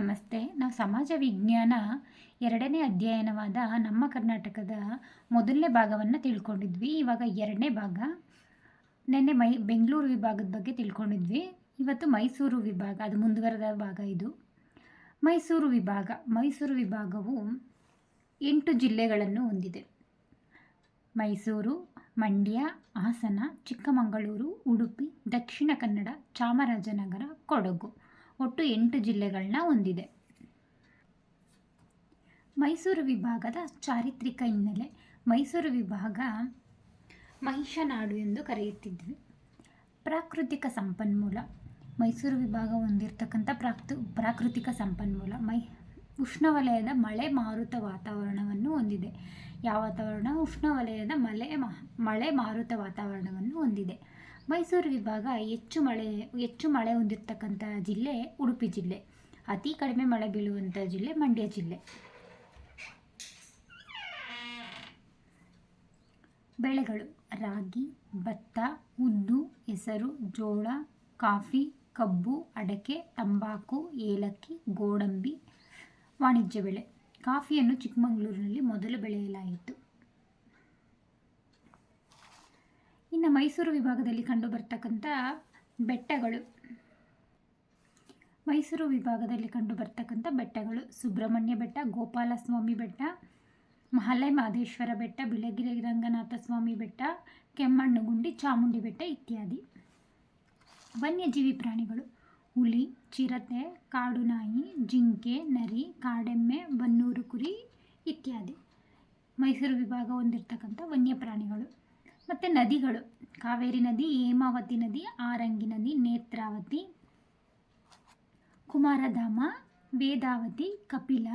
ನಮಸ್ತೆ. ನಾವು ಸಮಾಜ ವಿಜ್ಞಾನ ಎರಡನೇ ಅಧ್ಯಯನವಾದ ನಮ್ಮ ಕರ್ನಾಟಕದ ಮೊದಲನೇ ಭಾಗವನ್ನು ತಿಳ್ಕೊಂಡಿದ್ವಿ. ಇವಾಗ ಎರಡನೇ ಭಾಗ. ನೆನ್ನೆ ಮೈ, ಬೆಂಗಳೂರು ವಿಭಾಗದ ಬಗ್ಗೆ ತಿಳ್ಕೊಂಡಿದ್ವಿ. ಇವತ್ತು ಮೈಸೂರು ವಿಭಾಗ, ಅದು ಮುಂದುವರೆದ ಭಾಗ ಇದು. ಮೈಸೂರು ವಿಭಾಗ, ಮೈಸೂರು ವಿಭಾಗವು ಎಂಟು ಜಿಲ್ಲೆಗಳನ್ನು ಹೊಂದಿದೆ. ಮೈಸೂರು, ಮಂಡ್ಯ, ಹಾಸನ, ಚಿಕ್ಕಮಗಳೂರು, ಉಡುಪಿ, ದಕ್ಷಿಣ ಕನ್ನಡ, ಚಾಮರಾಜನಗರ, ಕೊಡಗು. ಒಟ್ಟು ಎಂಟು ಜಿಲ್ಲೆಗಳನ್ನ ಹೊಂದಿದೆ. ಮೈಸೂರು ವಿಭಾಗದ ಚಾರಿತ್ರಿಕ ಹಿನ್ನೆಲೆ. ಮೈಸೂರು ವಿಭಾಗ ಮಹಿಷನಾಡು ಎಂದು ಕರೆಯುತ್ತಿದ್ವಿ ಪ್ರಾಕೃತಿಕ ಸಂಪನ್ಮೂಲ. ಮೈಸೂರು ವಿಭಾಗ ಹೊಂದಿರತಕ್ಕಂಥ ಪ್ರಾಕೃ ಪ್ರಾಕೃತಿಕ ಸಂಪನ್ಮೂಲ. ಮೈ, ಉಷ್ಣವಲಯದ ಮಳೆ ಮಾರುತ ವಾತಾವರಣವನ್ನು ಹೊಂದಿದೆ. ಯಾವ ವಾತಾವರಣ? ಉಷ್ಣವಲಯದ ಮಳೆ ಮಳೆ ಮಾರುತ ವಾತಾವರಣವನ್ನು ಹೊಂದಿದೆ. ಮೈಸೂರು ವಿಭಾಗ ಹೆಚ್ಚು ಮಳೆ ಹೆಚ್ಚು ಮಳೆ ಹೊಂದಿರತಕ್ಕಂಥ ಜಿಲ್ಲೆ ಉಡುಪಿ ಜಿಲ್ಲೆ. ಅತಿ ಕಡಿಮೆ ಮಳೆ ಬೀಳುವಂಥ ಜಿಲ್ಲೆ ಮಂಡ್ಯ ಜಿಲ್ಲೆ. ಬೆಳೆಗಳು, ರಾಗಿ, ಭತ್ತ, ಉದ್ದು, ಹೆಸರು, ಜೋಳ, ಕಾಫಿ, ಕಬ್ಬು, ಅಡಕೆ, ತಂಬಾಕು, ಏಲಕ್ಕಿ, ಗೋಡಂಬಿ, ವಾಣಿಜ್ಯ ಬೆಳೆ. ಕಾಫಿಯನ್ನು ಚಿಕ್ಕಮಗಳೂರಿನಲ್ಲಿ ಮೊದಲು ಬೆಳೆಯಲಾಯಿತು. ಇನ್ನು ಮೈಸೂರು ವಿಭಾಗದಲ್ಲಿ ಕಂಡುಬರ್ತಕ್ಕಂಥ ಬೆಟ್ಟಗಳು. ಮೈಸೂರು ವಿಭಾಗದಲ್ಲಿ ಕಂಡುಬರ್ತಕ್ಕಂಥ ಬೆಟ್ಟಗಳು ಸುಬ್ರಹ್ಮಣ್ಯ ಬೆಟ್ಟ, ಗೋಪಾಲಸ್ವಾಮಿ ಬೆಟ್ಟ ಮಹಾಲಯ ಮಹದೇಶ್ವರ ಬೆಟ್ಟ, ಬಿಳಗಿರಿ ರಂಗನಾಥ ಸ್ವಾಮಿ ಬೆಟ್ಟ, ಕೆಮ್ಮಣ್ಣುಗುಂಡಿ, ಚಾಮುಂಡಿ ಬೆಟ್ಟ ಇತ್ಯಾದಿ. ವನ್ಯಜೀವಿ ಪ್ರಾಣಿಗಳು ಹುಲಿ, ಚಿರತೆ ಕಾಡು ನಾಯಿ ಜಿಂಕೆ, ನರಿ, ಕಾಡೆಮ್ಮೆ, ಬನ್ನೂರು ಕುರಿ ಇತ್ಯಾದಿ. ಮೈಸೂರು ವಿಭಾಗ ಹೊಂದಿರತಕ್ಕಂಥ ವನ್ಯಪ್ರಾಣಿಗಳು. ಮತ್ತು ನದಿಗಳು. ಕಾವೇರಿ ನದಿ, ಹೇಮಾವತಿ ನದಿ, ಆರಂಗಿ ನದಿ, ನೇತ್ರಾವತಿ, ಕುಮಾರಧಾಮ, ವೇದಾವತಿ, ಕಪಿಲ,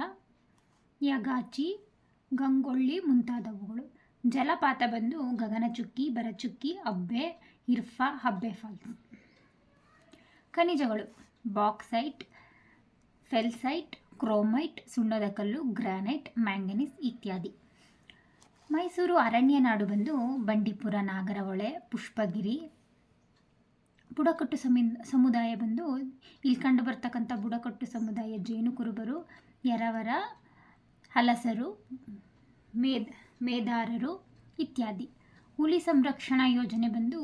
ಯಗಾಚಿ, ಗಂಗೊಳ್ಳಿ ಮುಂತಾದವುಗಳು. ಜಲಪಾತ ಬಂದು ಗಗನಚುಕ್ಕಿ ಬರಚುಕ್ಕಿ ಅಬ್ಬೆ, ಇರ್ಫಾ, ಹಬ್ಬೆ ಫಾಲ್ಸ್. ಖನಿಜಗಳು. ಬಾಕ್ಸೈಟ್, ಫೆಲ್ಸೈಟ್, ಕ್ರೋಮೈಟ್, ಸುಣ್ಣದ ಕಲ್ಲು, ಗ್ರಾನೈಟ್, ಮ್ಯಾಂಗನೀಸ್ ಇತ್ಯಾದಿ. ಮೈಸೂರು ಅರಣ್ಯ ನಾಡು ಬಂದು ಬಂಡೀಪುರ, ನಾಗರಹೊಳೆ, ಪುಷ್ಪಗಿರಿ, ಬುಡಕಟ್ಟು ಸಮಿ, ಸಮುದಾಯ ಬಂದು ಇಲ್ಲಿ ಕಂಡು ಬರ್ತಕ್ಕಂಥ ಬುಡಕಟ್ಟು ಸಮುದಾಯ ಜೇನು ಕುರುಬರು ಎರವರ ಹಲಸರು, ಮೇದ್, ಮೇದಾರರು ಇತ್ಯಾದಿ. ಹುಲಿ ಸಂರಕ್ಷಣಾ ಯೋಜನೆ ಬಂದು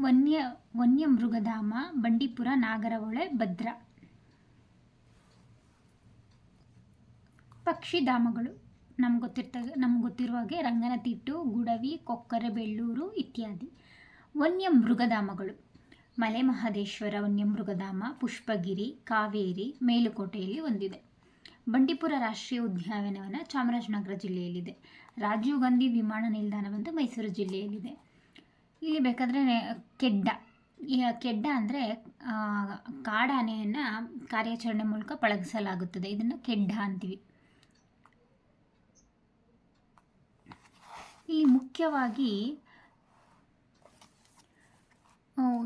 ವನ್ಯ ವನ್ಯ ಮೃಗಧಾಮ ಬಂಡೀಪುರ, ನಾಗರಹೊಳೆ, ಭದ್ರಾ. ಪಕ್ಷಿಧಾಮಗಳು ನಮ್ಗೆ ಗೊತ್ತಿರ್ತ ನಮ್ಗೆ ಗೊತ್ತಿರುವ ಹಾಗೆ ರಂಗನತಿಟ್ಟು ಗುಡವಿ, ಕೊಕ್ಕರೆ, ಬೆಳ್ಳೂರು ಇತ್ಯಾದಿ. ವನ್ಯ ಮೃಗಧಾಮಗಳು ಮಲೆ ಮಹದೇಶ್ವರ ವನ್ಯ ಮೃಗಧಾಮ ಪುಷ್ಪಗಿರಿ, ಕಾವೇರಿ, ಮೇಲುಕೋಟೆಯಲ್ಲಿ ಒಂದಿದೆ. ಬಂಡೀಪುರ ರಾಷ್ಟ್ರೀಯ ಉದ್ಯಾನವನ ಚಾಮರಾಜನಗರ ಜಿಲ್ಲೆಯಲ್ಲಿದೆ. ರಾಜೀವ್ ಗಾಂಧಿ ವಿಮಾನ ನಿಲ್ದಾಣ ಬಂದು ಮೈಸೂರು ಜಿಲ್ಲೆಯಲ್ಲಿದೆ. ಇಲ್ಲಿ ಬೇಕಾದರೆ ಕೆಡ್ಡ. ಕೆಡ್ಡ ಅಂದರೆ ಕಾಡಾನೆಯನ್ನು ಕಾರ್ಯಾಚರಣೆ ಮೂಲಕ ಪಳಗಿಸಲಾಗುತ್ತದೆ. ಇದನ್ನು ಕೆಡ್ಡ ಅಂತೀವಿ. ಇಲ್ಲಿ ಮುಖ್ಯವಾಗಿ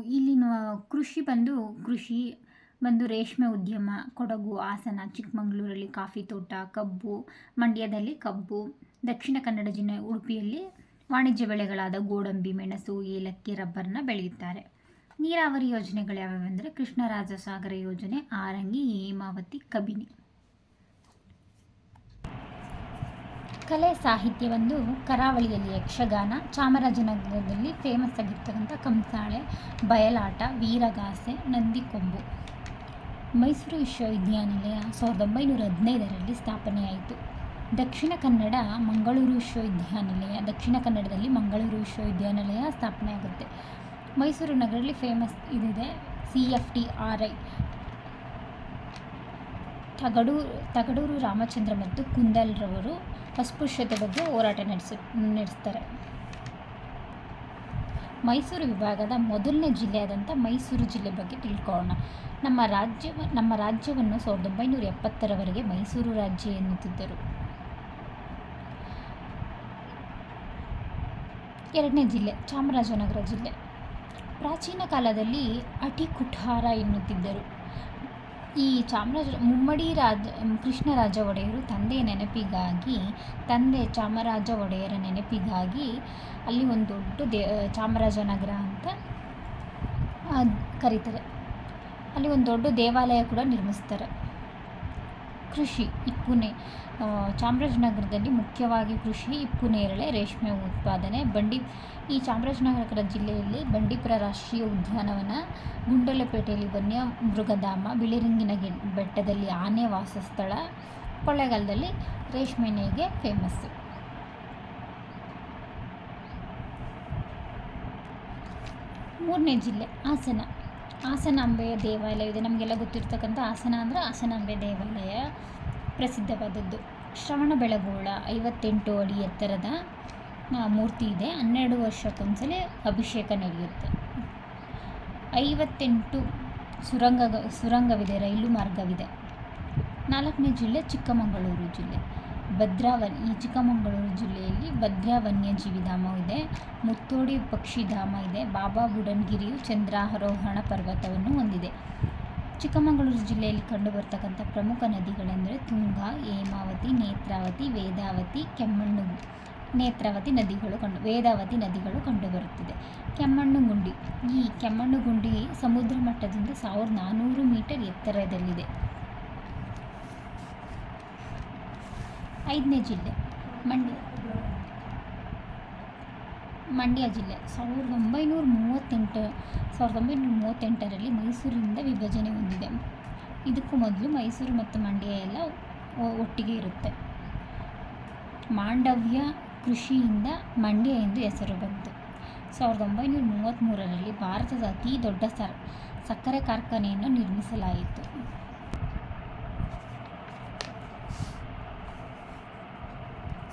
ಇಲ್ಲಿನ ಕೃಷಿ ಬಂದು ಕೃಷಿ, ಬಂದು ರೇಷ್ಮೆ ಉದ್ಯಮ, ಕೊಡಗು ಹಾಸನ, ಚಿಕ್ಕಮಗಳೂರಲ್ಲಿ ಕಾಫಿ ತೋಟ, ಕಬ್ಬು, ಮಂಡ್ಯದಲ್ಲಿ ಕಬ್ಬು, ದಕ್ಷಿಣ ಕನ್ನಡ ಜಿಲ್ಲೆ ಉಡುಪಿಯಲ್ಲಿ ವಾಣಿಜ್ಯ ಬೆಳೆಗಳಾದ ಗೋಡಂಬಿ, ಮೆಣಸು, ಏಲಕ್ಕಿ, ರಬ್ಬರ್ನ ಬೆಳೆಯುತ್ತಾರೆ. ನೀರಾವರಿ ಯೋಜನೆಗಳು ಯಾವ್ಯಾವೆಂದರೆ ಕೃಷ್ಣರಾಜಸಾಗರ ಯೋಜನೆ, ಆರಂಗಿ, ಹೇಮಾವತಿ, ಕಬಿನಿ. ಕಲೆ ಸಾಹಿತ್ಯ ಒಂದು ಕರಾವಳಿಯಲ್ಲಿ ಯಕ್ಷಗಾನ, ಚಾಮರಾಜನಗರದಲ್ಲಿ ಫೇಮಸ್ ಆಗಿರ್ತಕ್ಕಂಥ ಕಂಸಾಳೆ, ಬಯಲಾಟ, ವೀರಗಾಸೆ, ನಂದಿಕೊಂಬು. ಮೈಸೂರು ವಿಶ್ವವಿದ್ಯಾನಿಲಯ ಸಾವಿರದ ಒಂಬೈನೂರ ಹದಿನೈದರಲ್ಲಿ ಸ್ಥಾಪನೆಯಾಯಿತು. ದಕ್ಷಿಣ ಕನ್ನಡ ಮಂಗಳೂರು ವಿಶ್ವವಿದ್ಯಾನಿಲಯ, ದಕ್ಷಿಣ ಕನ್ನಡದಲ್ಲಿ ಮಂಗಳೂರು ವಿಶ್ವವಿದ್ಯಾನಿಲಯ ಸ್ಥಾಪನೆ ಆಗುತ್ತೆ ಮೈಸೂರು ನಗರದಲ್ಲಿ ಫೇಮಸ್ ಇದಿದೆ C F T R I. Tagadur Tagadur Ramachandra ಮತ್ತು ಕುಂದಲ್ರವರು ಅಸ್ಪೃಶ್ಯತೆ ಬಗ್ಗೆ ಹೋರಾಟ ನಡೆಸಿ, ನಡೆಸ್ತಾರೆ. ಮೈಸೂರು ವಿಭಾಗದ ಮೊದಲನೇ ಜಿಲ್ಲೆಯಾದಂಥ ಮೈಸೂರು ಜಿಲ್ಲೆ ಬಗ್ಗೆ ತಿಳ್ಕೊಳ್ಳೋಣ. ನಮ್ಮ ರಾಜ್ಯ ನಮ್ಮ ರಾಜ್ಯವನ್ನು ಸಾವಿರದ ಒಂಬೈನೂರ ಎಪ್ಪತ್ತರವರೆಗೆ ಮೈಸೂರು ರಾಜ್ಯ ಎನ್ನುತ್ತಿದ್ದರು. ಎರಡನೇ ಜಿಲ್ಲೆ, ಚಾಮರಾಜನಗರ ಜಿಲ್ಲೆ. ಪ್ರಾಚೀನ ಕಾಲದಲ್ಲಿ ಅಟಿ ಕುಠಾರ ಎನ್ನುತ್ತಿದ್ದರು. ಈ ಚಾಮರಾಜ, ಮುಮ್ಮಡಿ ರಾಜ ಕೃಷ್ಣರಾಜ ಒಡೆಯರು ತಂದೆಯ ನೆನಪಿಗಾಗಿ, ತಂದೆ ಚಾಮರಾಜ ಒಡೆಯರ ನೆನಪಿಗಾಗಿ ಅಲ್ಲಿ ಒಂದು ದೊಡ್ಡ ದೇ ಚಾಮರಾಜನಗರ ಅಂತ ಕರೀತಾರೆ. ಅಲ್ಲಿ ಒಂದು ದೊಡ್ಡ ದೇವಾಲಯ ಕೂಡ ನಿರ್ಮಿಸ್ತಾರೆ. ಕೃಷಿ ಇಪ್ಪುನೆ ಚಾಮರಾಜನಗರದಲ್ಲಿ ಮುಖ್ಯವಾಗಿ ಕೃಷಿ ಇಪ್ಪುನೇರಳೆ ರೇಷ್ಮೆ ಉತ್ಪಾದನೆ. ಬಂಡಿ, ಈ ಚಾಮರಾಜನಗರ ಜಿಲ್ಲೆಯಲ್ಲಿ ಬಂಡೀಪುರ ರಾಷ್ಟ್ರೀಯ ಉದ್ಯಾನವನ, ಗುಂಡಲಪೇಟೆಯಲ್ಲಿ ವನ್ಯ ಮೃಗಧಾಮ, ಬಿಳಿರಂಗಿನ ಬೆಟ್ಟದಲ್ಲಿ ಆನೆ ವಾಸಸ್ಥಳ, ಕೊಳ್ಳೇಗಾಲದಲ್ಲಿ ರೇಷ್ಮೆ ನೇಯ್ಗೆ ಫೇಮಸ್ಸು ಮೂರನೇ ಜಿಲ್ಲೆ ಹಾಸನ. ಹಾಸನಾಂಬೆಯ ದೇವಾಲಯ ಇದೆ. ನಮಗೆಲ್ಲ ಗೊತ್ತಿರ್ತಕ್ಕಂಥ ಹಾಸನ ಅಂದರೆ ಹಾಸನಾಂಬೆ ದೇವಾಲಯ ಪ್ರಸಿದ್ಧವಾದದ್ದು. ಶ್ರವಣ ಬೆಳಗೋಳ ಐವತ್ತೆಂಟು ಅಡಿ ಎತ್ತರದ ಮೂರ್ತಿ ಇದೆ. ಹನ್ನೆರಡು ವರ್ಷಕ್ಕೊಂದ್ಸಲಿ ಅಭಿಷೇಕ ನಡೆಯುತ್ತೆ. ಐವತ್ತೆಂಟು ಸುರಂಗ ಸುರಂಗವಿದೆ, ರೈಲು ಮಾರ್ಗವಿದೆ. ನಾಲ್ಕನೇ ಜಿಲ್ಲೆ ಚಿಕ್ಕಮಗಳೂರು ಜಿಲ್ಲೆ. ಭದ್ರಾವನ್, ಈ ಚಿಕ್ಕಮಗಳೂರು ಜಿಲ್ಲೆಯಲ್ಲಿ ಭದ್ರಾ ವನ್ಯಜೀವಿಧಾಮ ಇದೆ. ಮುತ್ತೋಡಿ ಪಕ್ಷಿಧಾಮ ಇದೆ. ಬಾಬಾ ಬುಡನ್ಗಿರಿಯು ಚಂದ್ರಾರೋಹಣ ಪರ್ವತವನ್ನು ಹೊಂದಿದೆ. ಚಿಕ್ಕಮಗಳೂರು ಜಿಲ್ಲೆಯಲ್ಲಿ ಕಂಡುಬರ್ತಕ್ಕಂಥ ಪ್ರಮುಖ ನದಿಗಳೆಂದರೆ ತುಂಗಾ, ಹೇಮಾವತಿ, ನೇತ್ರಾವತಿ, ವೇದಾವತಿ, ಕೆಮ್ಮಣ್ಣು, ನೇತ್ರಾವತಿ ನದಿಗಳು ಕಂಡು, ವೇದಾವತಿ ನದಿಗಳು ಕಂಡುಬರುತ್ತಿದೆ. ಕೆಮ್ಮಣ್ಣುಗುಂಡಿ, ಈ ಕೆಮ್ಮಣ್ಣುಗುಂಡಿ ಸಮುದ್ರ ಮಟ್ಟದಿಂದ ಸಾವಿರದ ನಾನ್ನೂರು ಮೀಟರ್ ಎತ್ತರದಲ್ಲಿದೆ. ಐದನೇ ಜಿಲ್ಲೆ, ಮಂಡ್ಯ. ಮಂಡ್ಯ ಜಿಲ್ಲೆ, ಸಾವಿರದ ಒಂಬೈನೂರ ಮೂವತ್ತೆಂಟು, ಸಾವಿರದ ಒಂಬೈನೂರ ಮೂವತ್ತೆಂಟರಲ್ಲಿ ಮೈಸೂರಿನಿಂದ ವಿಭಜನೆ ಹೊಂದಿದೆ. ಇದಕ್ಕೂ ಮೊದಲು ಮೈಸೂರು ಮತ್ತು ಮಂಡ್ಯ ಎಲ್ಲ ಒಟ್ಟಿಗೆ ಇರುತ್ತೆ. ಮಾಂಡವ್ಯ ಕೃಷಿಯಿಂದ ಮಂಡ್ಯ ಎಂದು ಹೆಸರು ಬಂತು. ಸಾವಿರದ ಒಂಬೈನೂರ ಮೂವತ್ತ್ಮೂರರಲ್ಲಿ ಭಾರತದ ಅತಿ ದೊಡ್ಡ ಸರ್, ಸಕ್ಕರೆ ಕಾರ್ಖಾನೆಯನ್ನು ನಿರ್ಮಿಸಲಾಯಿತು.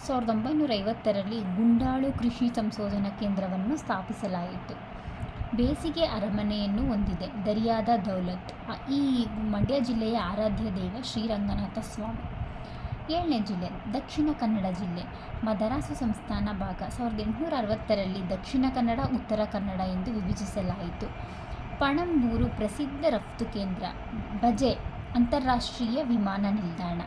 ಸಾವಿರದ ಒಂಬೈನೂರ ಐವತ್ತರಲ್ಲಿ ಗುಂಡಾಳು ಕೃಷಿ ಸಂಶೋಧನಾ ಕೇಂದ್ರವನ್ನು ಸ್ಥಾಪಿಸಲಾಯಿತು. ಬೇಸಿಗೆ ಅರಮನೆಯನ್ನು ಹೊಂದಿದೆ. ದರಿಯಾದ ದೌಲತ್ ಈ ಮಂಡ್ಯ ಜಿಲ್ಲೆಯ ಆರಾಧ್ಯ ದೇವ ಶ್ರೀರಂಗನಾಥ ಸ್ವಾಮಿ. ಏಳನೇ ಜಿಲ್ಲೆ, ದಕ್ಷಿಣ ಕನ್ನಡ ಜಿಲ್ಲೆ, ಮದರಾಸು ಸಂಸ್ಥಾನ ಭಾಗ. ಸಾವಿರದ ಎಂಟುನೂರ ಅರವತ್ತರಲ್ಲಿ ದಕ್ಷಿಣ ಕನ್ನಡ, ಉತ್ತರ ಕನ್ನಡ ಎಂದು ವಿಭಜಿಸಲಾಯಿತು. ಪಣಂಬೂರು ಪ್ರಸಿದ್ಧ ರಫ್ತು ಕೇಂದ್ರ, ಬಜೆ, ಅಂತಾರಾಷ್ಟ್ರೀಯ ವಿಮಾನ ನಿಲ್ದಾಣ.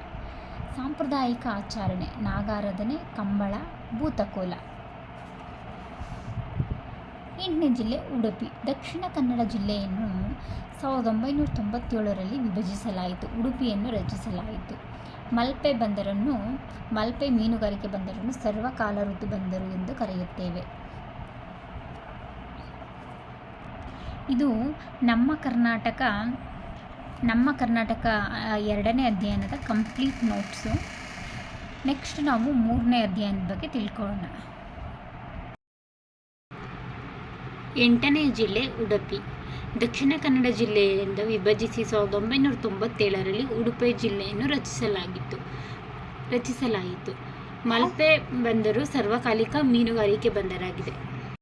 ಸಾಂಪ್ರದಾಯಿಕ ಆಚರಣೆ. ನಾಗಾರಾಧನೆ, ಕಂಬಳ, ಭೂತಕೋಲ. ಎಂಟನೇ ಜಿಲ್ಲೆ ಉಡುಪಿ. ದಕ್ಷಿಣ ಕನ್ನಡ ಜಿಲ್ಲೆಯನ್ನು ಸಾವಿರದ ಒಂಬೈನೂರ ತೊಂಬತ್ತೇಳರಲ್ಲಿ ವಿಭಜಿಸಲಾಯಿತು. ಉಡುಪಿಯನ್ನು ರಚಿಸಲಾಯಿತು. ಮಲ್ಪೆ ಬಂದರನ್ನು, ಮಲ್ಪೆ ಮೀನುಗಾರಿಕೆ ಬಂದರನ್ನು ಸರ್ವಕಾಲ ಋತು ಬಂದರು ಎಂದು ಕರೆಯುತ್ತೇವೆ. ಇದು ನಮ್ಮ ಕರ್ನಾಟಕ ನಮ್ಮ ಕರ್ನಾಟಕ ಎರಡನೇ ಅಧ್ಯಯನದ ಕಂಪ್ಲೀಟ್ ನೋಟ್ಸು ನೆಕ್ಸ್ಟ್ ನಾವು ಮೂರನೇ ಅಧ್ಯಯನದ ಬಗ್ಗೆ ತಿಳ್ಕೊಳ್ಳೋಣ. ಎಂಟನೇ ಜಿಲ್ಲೆ ಉಡುಪಿ. ದಕ್ಷಿಣ ಕನ್ನಡ ಜಿಲ್ಲೆಯಿಂದ ವಿಭಜಿಸಿ ಸಾವಿರದ ಒಂಬೈನೂರ ತೊಂಬತ್ತೇಳರಲ್ಲಿ ಉಡುಪಿ ಜಿಲ್ಲೆಯನ್ನು ರಚಿಸಲಾಗಿತ್ತು. ರಚಿಸಲಾಯಿತು. ಮಲ್ಪೆ ಬಂದರು ಸರ್ವಕಾಲಿಕ ಮೀನುಗಾರಿಕೆ ಬಂದರಾಗಿದೆ.